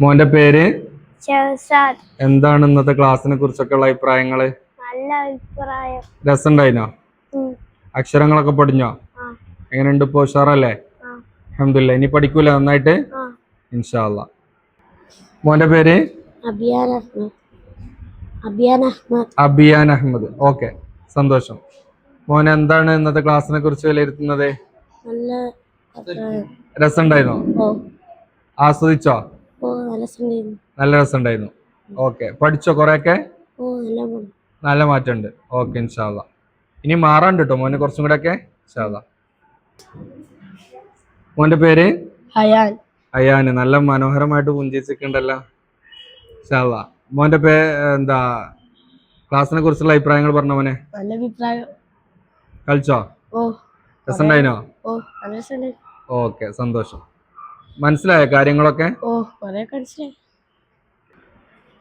മോന്റെ പേര്? ഷഹസാദ്. എന്താണ് ഇന്നത്തെ ക്ലാസ്സിനെ കുറിച്ചൊക്കെ ഉള്ള അഭിപ്രായങ്ങൾ? നല്ല അഭിപ്രായം. രസമുണ്ടായിനോ. അക്ഷരങ്ങളൊക്കെ പഠിഞ്ഞോ ആ. എങ്ങനെയുണ്ട് ഇപ്പൊ ഉഷാറല്ലേ? ആ. അഹമ്മദില്ല ഇനി പഠിക്കൂല നന്നായിട്ട്? ആ. ഇൻഷാല്ല മോന്റെ പേര്? അബിയാൻ അഹമ്മദ് ഓക്കെ. സന്തോഷം. മോൻ എന്താണ് ഇന്നത്തെ ക്ലാസ്സിനെ കുറിച്ച് വിലയിരുത്തുന്നത്? നല്ല രസമുണ്ടായിരുന്നോ? ഓ. ആസ്വദിച്ചോ? ഓ നല്ല രസമുണ്ടായിരുന്നു. ഓക്കെ. പഠിച്ചോ കൊറേ ഓ നല്ല മണം നല്ല മാറ്റമുണ്ട്. ഓക്കെ ഇൻഷാല്ല ഇനി മാറാണ്ട് കേട്ടോ മോനെ കുറച്ചും കൂടെ ഒക്കെ ഇൻഷാല്ല മോന്റെ പേര്? ഹയാൻ അയ്യാന് നല്ല മനോഹരമായിട്ട് പുഞ്ചിച്ചിട്ടുണ്ടല്ലോ ഇൻഷാല്ല മോന്റെ പേ എന്താ ക്ലാസ്സിനെ കുറിച്ചുള്ള അഭിപ്രായങ്ങൾ പറഞ്ഞ മോനെ? നല്ല അഭിപ്രായം. കളിച്ചോ? ഓ. രസമുണ്ടായിനോ ഓ നല്ല രസമുണ്ട് ഓക്കെ സന്തോഷം. മനസ്സിലായ കാര്യങ്ങളൊക്കെ? ഓ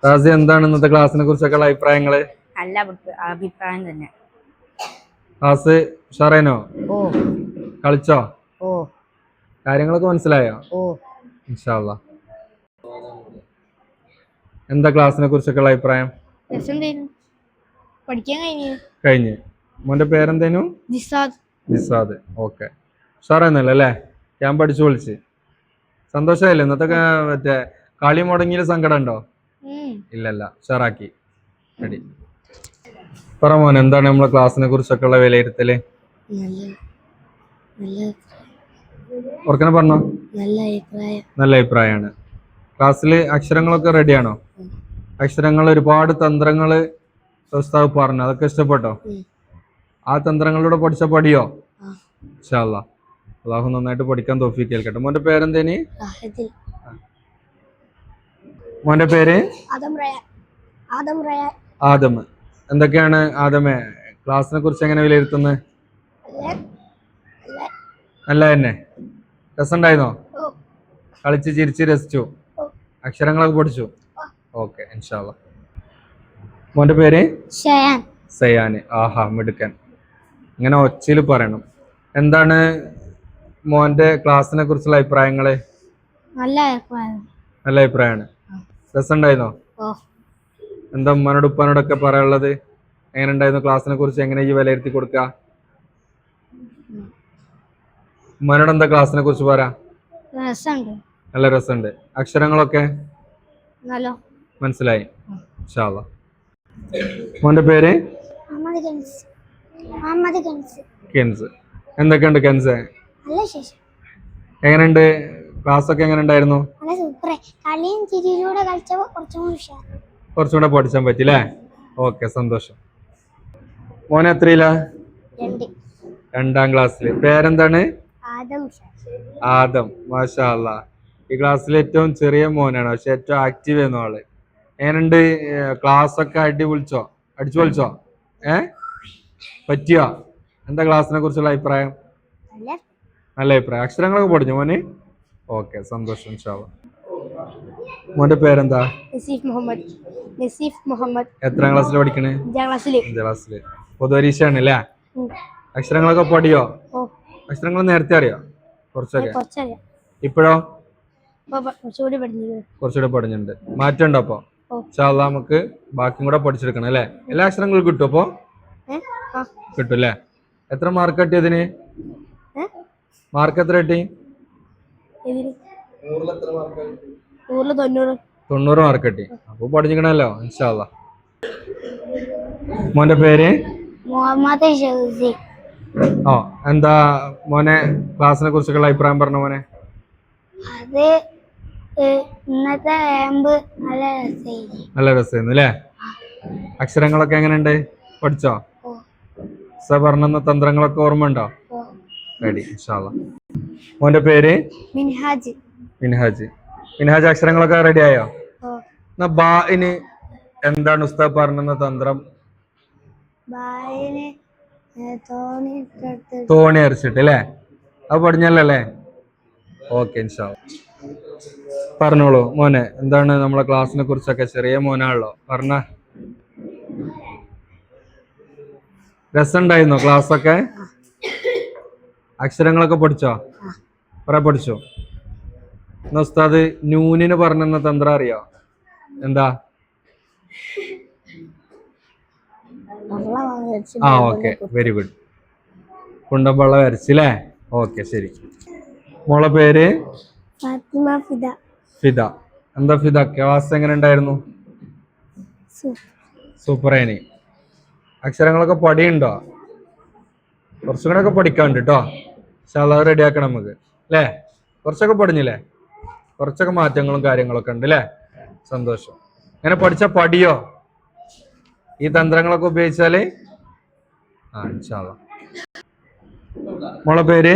റാസി എന്താണ് ഇന്നത്തെ ക്ലാസ്സിനെ കുറിച്ചൊക്കെ ഉള്ള അഭിപ്രായങ്ങൾ? നല്ല അഭിപ്രായം തന്നെ. ക്ലാസ് ഉഷാറേനോ ഓ. കളിച്ചോ? ഓ. കാര്യങ്ങളൊക്കെ മനസ്സിലായോ? ഓ. ഇൻഷാല്ല എന്താ ക്ലാസ്സിനെ കുറിച്ചൊക്കെ ഉള്ള അഭിപ്രായം? പഠിക്കാൻ കഴിഞ്ഞു. കഴിഞ്ഞു. മോന്റെ പേരെന്തേനു? ജിസാദ്. നിസാദ് ഓക്കെ. ഉഷാറായിരുന്നല്ലോ അല്ലേ ഞാൻ പഠിച്ചു വിളിച്ച്. സന്തോഷമായില്ലേ ഇന്നത്തെ മറ്റേ കളി മുടങ്ങിയ സങ്കടം ഉണ്ടോ? ഇല്ലല്ല ഉഷാറാക്കി. റെഡി. പറ മോൻ എന്താണ് നമ്മളെ ക്ലാസ്സിനെ കുറിച്ചൊക്കെ ഉള്ള വിലയിരുത്തൽ? ഓർക്കനെ പറഞ്ഞോ? നല്ല അഭിപ്രായമാണ് ക്ലാസ്സിൽ അക്ഷരങ്ങളൊക്കെ റെഡിയാണോ? അക്ഷരങ്ങൾ ഒരുപാട് തന്ത്രങ്ങൾ ഉസ്താവ് പറഞ്ഞു. അതൊക്കെ ഇഷ്ടപ്പെട്ടോ? ആ തന്ത്രങ്ങളിലൂടെ പഠിച്ച പടിയോ ഇൻഷാല്ല അള്ളാഹു നന്നായിട്ട് പഠിക്കാൻ തോഫി കേൾക്കട്ടെ മോന്റെ പേരെന്തേനി? മോന്റെ പേര്? ആദം എന്തൊക്കെയാണ് ആദമേ? ക്ലാസ്സിനെ കുറിച്ച് എങ്ങനെ വിലയിരുത്തുന്നത് നല്ല തന്നെ. രസമുണ്ടായിരുന്നോ? കളിച്ച് ചിരിച്ച് രസിച്ചു. അക്ഷരങ്ങളൊക്കെ പഠിച്ചു ഓക്കെ ഇൻഷാല്ല മോന്റെ പേര്? സയാൻ ആഹാ മിടുക്കൻ. ഇങ്ങനെ ഒച്ചയിൽ പറയണം. എന്താണ് മോന്റെ ക്ലാസ്സിനെ കുറിച്ചുള്ള അഭിപ്രായങ്ങളെ? നല്ല അഭിപ്രായം. നല്ല അഭിപ്രായമാണ് രസമുണ്ടായിരുന്നോ? എന്താ ഉമ്മാനോട് ഉപ്പാനോടൊക്കെ പറയാനുള്ളത്? എങ്ങനെ ഉണ്ടായിരുന്നു ക്ലാസ്സിനെ കുറിച്ച്? എങ്ങനെ ഈ വിലയിരുത്തി കൊടുക്ക? ഉമ്മാനോട് എന്താ ക്ലാസ്സിനെ കുറിച്ച് പറയാ? രസമുണ്ട്. നല്ല രസമുണ്ട്. അക്ഷരങ്ങളൊക്കെ? നല്ല. മനസ്സിലായി. ഇൻഷാ അല്ലാ. മോന്റെ പേര്? കെൻസ് എന്തൊക്കെയുണ്ട് കെൻസ് നല്ല ശേഷം. എങ്ങനെയുണ്ട്? ക്ലാസ് ഒക്കെ എങ്ങനെ ഉണ്ടായിരുന്നു നല്ല സൂപ്പറെ. കളിയും ചിരിയിലൂടെ കളിച്ചപ്പോൾ കുറച്ചും കൂടി ഉഷാർ കുറച്ചും കൂടെ പഠിച്ചാൻ പറ്റില്ലേ ഓക്കെ സന്തോഷം. മോനെ എത്രയില്ല രണ്ട്. രണ്ടാം ക്ലാസ്സിൽ പേരെന്താണ്? ആദം ആദം. മാഷാ അല്ലാ ഈ ക്ലാസ്സിൽ ഏറ്റവും ചെറിയ മോനാണ്. പക്ഷെ ഏറ്റവും ആക്റ്റീവ് ആയിരുന്നു ആൾ. എങ്ങനെയുണ്ട്? ക്ലാസ് ഒക്കെ അടി വിളിച്ചോ അടിച്ചു വിളിച്ചോ ഏ? പറ്റിയോ? എന്താ ക്ലാസ്സിനെ കുറിച്ചുള്ള അഭിപ്രായം? നല്ല അഭിപ്രായം അക്ഷരങ്ങളൊക്കെ പഠിച്ചു മോനെ? ഓക്കെ സന്തോഷം അല്ലാ. മോന്റെ പേരെന്താ? നസീഫ് മുഹമ്മദ്. നസീഫ് മുഹമ്മദ്. എത്രാം ക്ലാസ്സിൽ പഠിക്കണേ? അഞ്ചാം ക്ലാസ്സിൽ അഞ്ചാം ക്ലാസ്സിൽ പൊതുപരീക്ഷയാണ് അല്ലേ? അക്ഷരങ്ങളൊക്കെ പഠിയോ? അക്ഷരങ്ങൾ നേരത്തെ അറിയോ? കുറച്ചൊക്കെ. ഇപ്പോഴോ? കുറച്ചുകൂടി പഠിഞ്ഞിട്ടുണ്ട് മാറ്റമുണ്ടോ അപ്പൊ? ഓ. ഇൻഷാല്ലാ നമുക്ക് ബാക്കിയും കൂടെ പഠിച്ചെടുക്കണം അല്ലേ? എല്ലാ അക്ഷരങ്ങളും കിട്ടും അപ്പൊ? കിട്ടും അല്ലേ? എത്ര മാർക്ക് കിട്ടിയതിന്? മാർക്ക് എത്ര കിട്ടി? തൊണ്ണൂറ്. മാർക്ക് കിട്ടി. അപ്പൊ പഠിച്ചിക്കണല്ലോ ഇൻഷാല്ല മോന്റെ പേര്? മുഹമ്മദ് ഷൗസി. ഓ എന്താ മോനെ ക്ലാസ്സിനെ കുറിച്ചൊക്കെയുള്ള അഭിപ്രായം പറഞ്ഞ മോനെ? അത് ഇന്നത്തെ ആമ്പ് നല്ല രസമായി നല്ല രസമായിരുന്നു അല്ലേ? അക്ഷരങ്ങളൊക്കെ എങ്ങനെയുണ്ട്? പഠിച്ചോ? സർ പറഞ്ഞ തന്ത്രങ്ങളൊക്കെ ഓർമ്മ ഉണ്ടോ റെഡി മോന്റെ പേര്? മിൻഹാജ്. മിൻഹാജ്. മിൻഹാജ് അക്ഷരങ്ങളൊക്കെ റെഡി ആയോ? എന്നാ ബാഇന് എന്താണ് ഉസ്താദ് പറഞ്ഞ തന്ത്രം? തോണി അരച്ചിട്ട് അല്ലേ? അത് പഠിഞ്ഞല്ലേ ഓക്കെ പറഞ്ഞോളൂ മോനെ എന്താണ് നമ്മളെ ക്ലാസ്സിനെ കുറിച്ചൊക്കെ? ചെറിയ മോനാണല്ലോ പറഞ്ഞ. രസമുണ്ടായിരുന്നോ ക്ലാസ്സൊക്കെ? അക്ഷരങ്ങളൊക്കെ പഠിച്ചോ? കുറെ പഠിച്ചോ? എന്നാ ഉസ്താദ് നൂനിന് പറഞ്ഞെന്ന തന്ത്രം അറിയോ? എന്താ? ആ ഓക്കെ. Very good. കുണ്ടമ്പള്ള വരച്ചില്ലേ ഓക്കെ ശരി. മോളെ പേര്? ഫിദ. എന്താ ഫിദ? ക്ലാസ് എങ്ങനെ ഉണ്ടായിരുന്നു? സൂപ്പറേനി. അക്ഷരങ്ങളൊക്കെ പടിയുണ്ടോ കുറച്ചും കൂടെ ഒക്കെ പഠിക്കാണ്ട് കേട്ടോ ശാല റെഡി ആക്കണം നമുക്ക്. അല്ലേ കുറച്ചൊക്കെ പഠിഞ്ഞില്ലേ കുറച്ചൊക്കെ മാറ്റങ്ങളും കാര്യങ്ങളൊക്കെ ഉണ്ട് അല്ലേ സന്തോഷം. അങ്ങനെ പഠിച്ച പടിയോ? ഈ തന്ത്രങ്ങളൊക്കെ ഉപയോഗിച്ചാൽ? ആ മോളെ പേര്?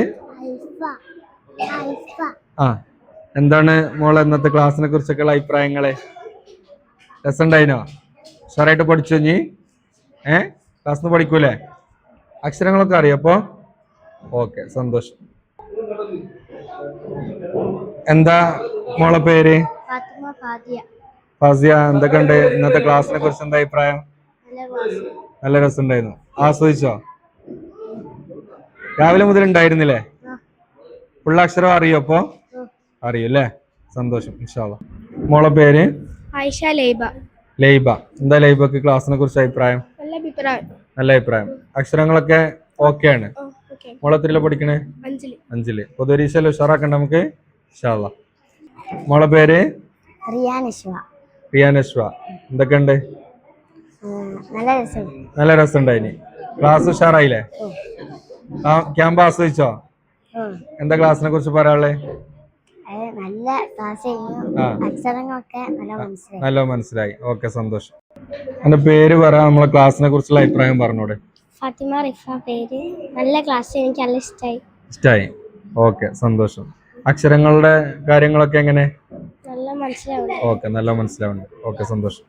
ആ എന്താണ് മോളെ ഇന്നത്തെ ക്ലാസ്സിനെ കുറിച്ചൊക്കെയുള്ള അഭിപ്രായങ്ങൾ? രസമുണ്ടായിനോ? ഉഷാറായിട്ട് പഠിച്ചു നീ ഏ? ക്ലാസ്സിന് പഠിക്കൂലേ? അക്ഷരങ്ങളൊക്കെ അറിയോ അപ്പോ? ഓക്കെ സന്തോഷം. എന്താ മോളെ പേര്? ഫാസിയ എന്തൊക്കെയുണ്ട്? ഇന്നത്തെ ക്ലാസ്സിനെ കുറിച്ച് എന്താ അഭിപ്രായം? നല്ല രസമുണ്ടായിരുന്നു. ആസ്വദിച്ചോ? രാവിലെ മുതൽ ഉണ്ടായിരുന്നില്ലേ? ഫുൾ അക്ഷരം അറിയോ അപ്പോ? അറിയും അല്ലേ? സന്തോഷം ഇൻഷാല്ല മോളെ പേര്? ആയിഷ ലൈബ. ലൈബ. എന്താ ലൈബക്ക് ക്ലാസ്സിനെ കുറിച്ച് അഭിപ്രായം? നല്ല അഭിപ്രായം. നല്ല അഭിപ്രായം. അക്ഷരങ്ങളൊക്കെ ഓക്കെ ആണ് ഓക്കെ. മോളെ എത്രയില പഠിക്കണേ? അഞ്ചിൽ. പൊതുപരീക്ഷയിൽ ഉഷാറാക്കണ്ട നമുക്ക്? മോളെ പേര്? റിയാനശ്വ എന്തൊക്കെയുണ്ട്? നല്ല രസം. നല്ല രസമുണ്ടായിനി. ക്ലാസ് ഉഷാറായില്ലേ? ക്യാമ്പ് ആസ്വദിച്ചോ? എന്താ ക്ലാസ്സിനെ കുറിച്ച് പറയാനുള്ളേ? നല്ല ക്ലാസ്. അക്ഷരങ്ങളൊക്കെ നല്ല മനസ്സിലായി. നല്ല മനസ്സിലായി. ഓക്കെ സന്തോഷം. എന്റെ പേര് പറ നമ്മളെ ക്ലാസ്സിനെ കുറിച്ചുള്ള അഭിപ്രായം പറഞ്ഞോടെ. ഫാത്തിമ റിഫ പേര്. നല്ല ക്ലാസ് എനിക്ക് നല്ല ഇഷ്ടമായി ഇഷ്ടായി. ഓക്കെ സന്തോഷം. അക്ഷരങ്ങളുടെ കാര്യങ്ങളൊക്കെ എങ്ങനെ? നല്ല മനസ്സിലാവുന്നു ഓക്കെ നല്ല മനസ്സിലാവുന്നു ഓക്കെ സന്തോഷം.